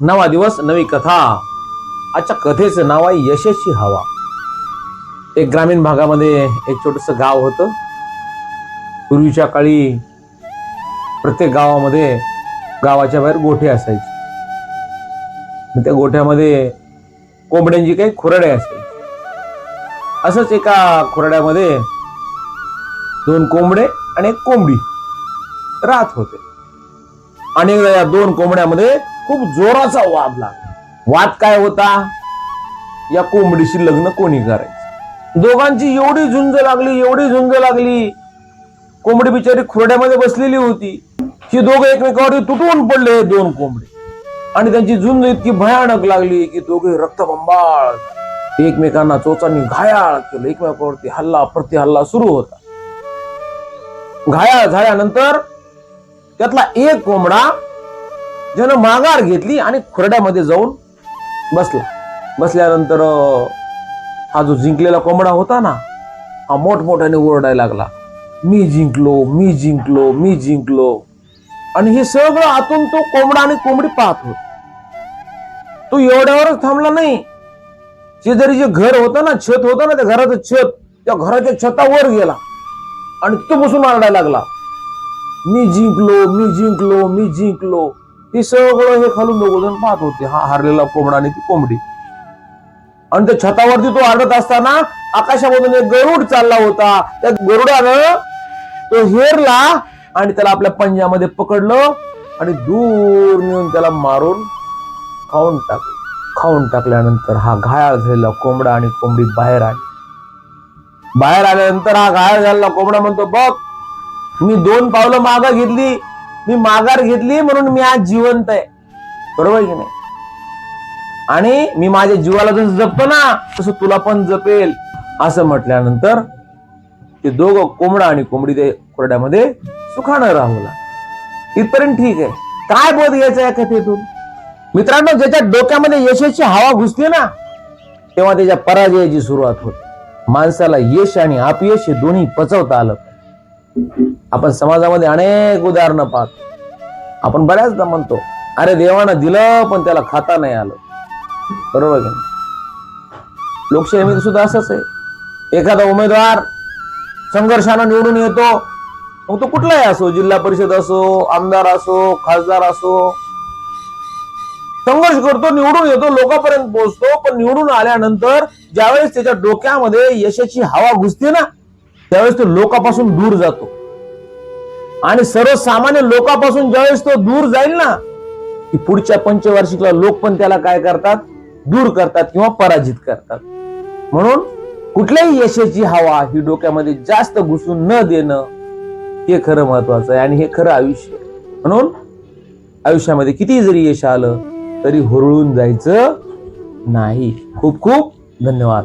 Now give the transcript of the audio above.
नवा दिवस नवी कथा. आजच्या कथेचं नाव आहे यशस्वी हवा. एक ग्रामीण भागामध्ये एक छोटस गाव होतं. पूर्वीच्या काळी प्रत्येक गावामध्ये गावाच्या बाहेर गोठे असायचे. मग त्या गोठ्यामध्ये कोंबड्यांची काही खुराडे असायची असंच एका खुराड्यामध्ये दोन कोंबडे आणि एक कोंबडी राहत होते. अनेकदा या दोन कोंबड्यामध्ये खूप जोराचा वाद लागला. वाद काय होता? या कोंबडीशी लग्न कोणी करायचं? दोघांची एवढी झुंज लागली एवढी झुंज लागली. कोंबडी बिचारी खुरड्यामध्ये बसलेली होती. ही दोघं एकमेकावर तुटून पडले दोन कोंबडे. आणि त्यांची झुंज इतकी भयानक लागली की दोघे रक्तबंबाळ एकमेकांना चोचांनी घायाळ केलं. एकमेकावरती हल्ला प्रति हल्ला सुरू होता. घायाळ झाल्यानंतर त्यातला एक कोंबडा ज्यानं माघार घेतली आणि खुरड्यामध्ये जाऊन बसला. बसल्यानंतर हा जो जिंकलेला कोंबडा होता ना हा मोठमोठ्याने ओरडायला लागला. मी जिंकलो मी जिंकलो मी जिंकलो. आणि हे सगळं आतून तो कोंबडा आणि कोंबडी पाहत होत. तो एवढ्यावरच थांबला नाही. शेजारी जे घर होतं ना छत होतं ना त्या घराचं छत त्या घराच्या छतावर गेला. आणि तो बसून आरडायला लागला. मी जिंकलो मी जिंकलो मी जिंकलो. ती सगळं हे खालून दोघजण पाहत होते. हा हारलेला कोंबडा आणि ती कोंबडी. आणि त्या छतावरती तो अडत असताना आकाशामधून एक गरुड चालला होता. त्या गरुडानं तो हेरला आणि त्याला आपल्या पंजामध्ये पकडलं आणि दूर नेऊन त्याला मारून खाऊन टाकलं. खाऊन टाकल्यानंतर हा घायाळ झालेला कोंबडा आणि कोंबडी बाहेर आली. बाहेर आल्यानंतर हा घायाळ झालेला कोंबडा म्हणतो बघ मी दोन पावलं माग घेतली मी माघार घेतली म्हणून मी आज जिवंत आहे. बरोबर की नाही? आणि मी माझ्या जीवाला जसं जपतो ना तसं तुला पण जपेल. असं म्हटल्यानंतर ते दोघं कोंबडा आणि कोंबडी ते कोरड्यामध्ये सुखानं राहूला इथपर्यंत ठीक आहे. काय बोध घ्यायचा या कथेतून? मित्रांनो ज्याच्या डोक्यामध्ये यशाची हवा घुसते ना तेव्हा त्याच्या पराजयाची सुरुवात होते. माणसाला यश आणि अपयश हे दोन्ही पचवता आलं. आपण समाजामध्ये अनेक उदाहरणं पाहतो. आपण बऱ्याचदा म्हणतो अरे देवानं दिलं पण त्याला खाता नाही आलं. बरोबर की लोकशाहीमध्ये सुद्धा असंच आहे. एखादा उमेदवार संघर्षानं निवडून येतो मग तो कुठलाही असो जिल्हा परिषद असो आमदार असो खासदार असो संघर्ष करतो निवडून येतो लोकांपर्यंत पोहोचतो पण निवडून आल्यानंतर ज्यावेळेस त्याच्या डोक्यामध्ये यशाची हवा घुसते ना त्यावेळेस तो लोकापासून दूर जातो. आणि सर्वसामान्य लोकांपासून ज्यावेळेस तो दूर जाईल ना की पुढच्या पंचवार्षिकला लोक पण त्याला काय करतात? दूर करतात किंवा पराजित करतात. म्हणून कुठल्याही यशाची हवा ही डोक्यामध्ये जास्त घुसून न देणं हे खरं महत्वाचं आहे आणि हे खरं आयुष्य म्हणून आयुष्यामध्ये किती जरी यश आलं तरी हुरळून जायचं नाही. खूप खूप धन्यवाद.